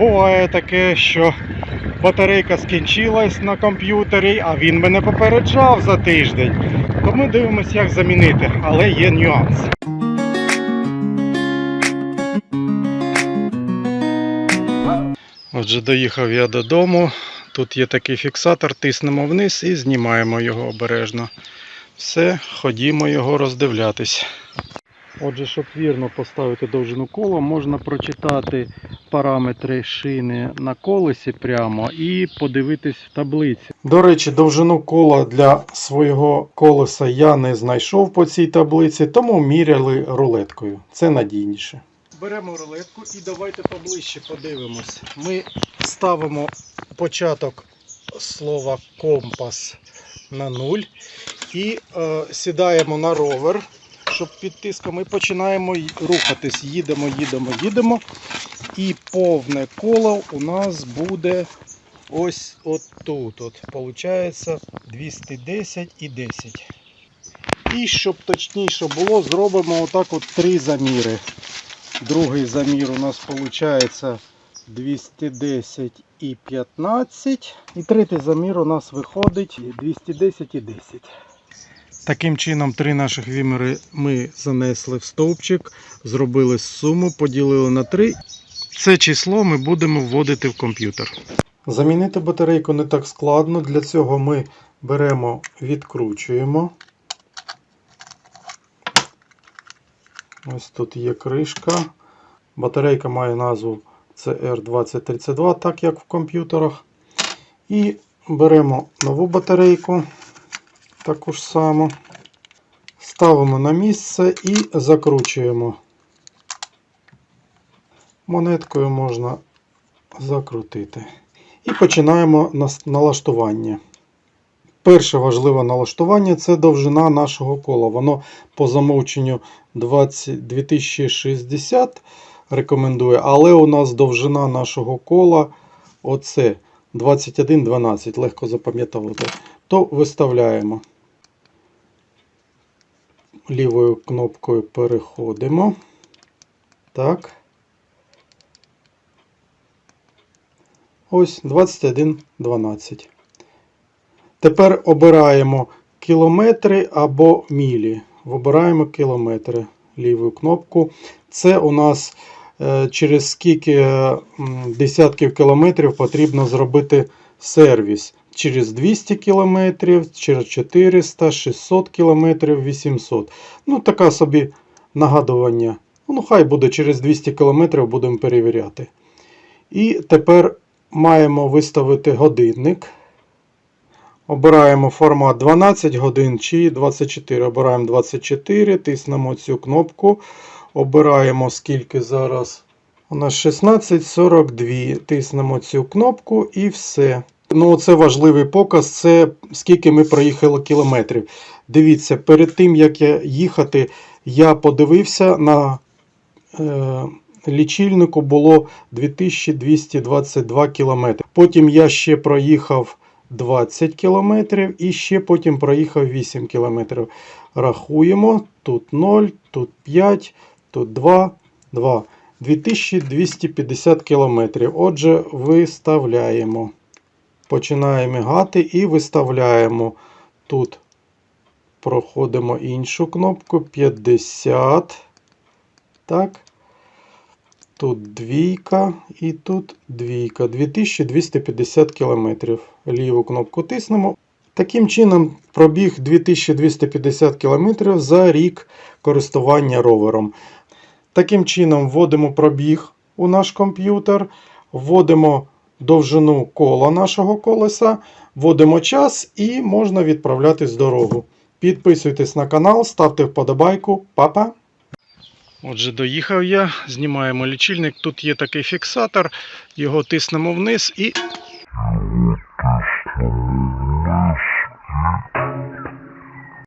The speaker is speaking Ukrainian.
Буває таке, що батарейка скінчилась на комп'ютері, а він мене попереджав за тиждень. Тому дивимося, як замінити, але є нюанс. Отже, доїхав я додому. Тут є такий фіксатор, тиснемо вниз і знімаємо його обережно. Все, ходімо його роздивлятись. Отже, щоб вірно поставити довжину кола, можна прочитати параметри шини на колесі прямо і подивитись в таблиці. До речі, довжину кола для свого колеса я не знайшов по цій таблиці, тому міряли рулеткою. Це надійніше. Беремо рулетку і давайте поближче подивимось. Ми ставимо початок слова компас на нуль і е, сідаємо на ровер, щоб під тиском і починаємо рухатись. Їдемо, їдемо, їдемо. І повне коло у нас буде ось тут. От, Получається 210 і 10. І щоб точніше було, зробимо отак от три заміри. Другий замір у нас виходить 210 і 15. І третій замір у нас виходить 210 і 10. Таким чином, три наших вімери ми занесли в стовпчик, зробили суму, поділили на 3. Це число ми будемо вводити в комп'ютер. Замінити батарейку не так складно. Для цього ми беремо, відкручуємо. Ось тут є кришка. Батарейка має назву CR2032, так як в комп'ютерах. І беремо нову батарейку, таку ж саму, ставимо на місце і закручуємо. Монеткою можна закрутити. І починаємо налаштування. Перше важливе налаштування це довжина нашого кола. Воно по замовченню 20, 2060 рекомендує, але у нас довжина нашого кола оце 2112, легко запам'ятовувати. То виставляємо. Лівою кнопкою переходимо. Так. Ось 2112. Тепер обираємо кілометри або мілі. Вибираємо кілометри ліву кнопку. Це у нас через скільки е, десятків кілометрів потрібно зробити сервіс. Через 200 кілометрів, через 400, 600 кілометрів, 800. Ну, така собі нагадування. Ну, хай буде через 200 кілометрів будемо перевіряти. І тепер маємо виставити годинник. Обираємо формат 12 годин чи 24. Обираємо 24, тиснемо цю кнопку. Обираємо скільки зараз. У нас 16.42. Тиснемо цю кнопку і все. Ну, це важливий показ, це скільки ми проїхали кілометрів. Дивіться, перед тим як я їхати, я подивився на е, лічильнику було 2222 кілометри. Потім я ще проїхав 20 кілометрів і ще потім проїхав 8 кілометрів. Рахуємо. Тут 0, тут 5, тут 2, 2. 2250 кілометрів. Отже, виставляємо. Починає мігати і виставляємо. Тут проходимо іншу кнопку 50. Так. Тут двійка і тут двійка. 2250 кілометрів. Ліву кнопку тиснемо. Таким чином, пробіг 2250 кілометрів за рік користування ровером. Таким чином, вводимо пробіг у наш комп'ютер, вводимо довжину кола нашого колеса, вводимо час і можна відправлятись в дорогу. Підписуйтесь на канал, ставте вподобайку. Па-па! Отже, доїхав я, знімаємо лічильник. Тут є такий фіксатор, його тиснемо вниз і.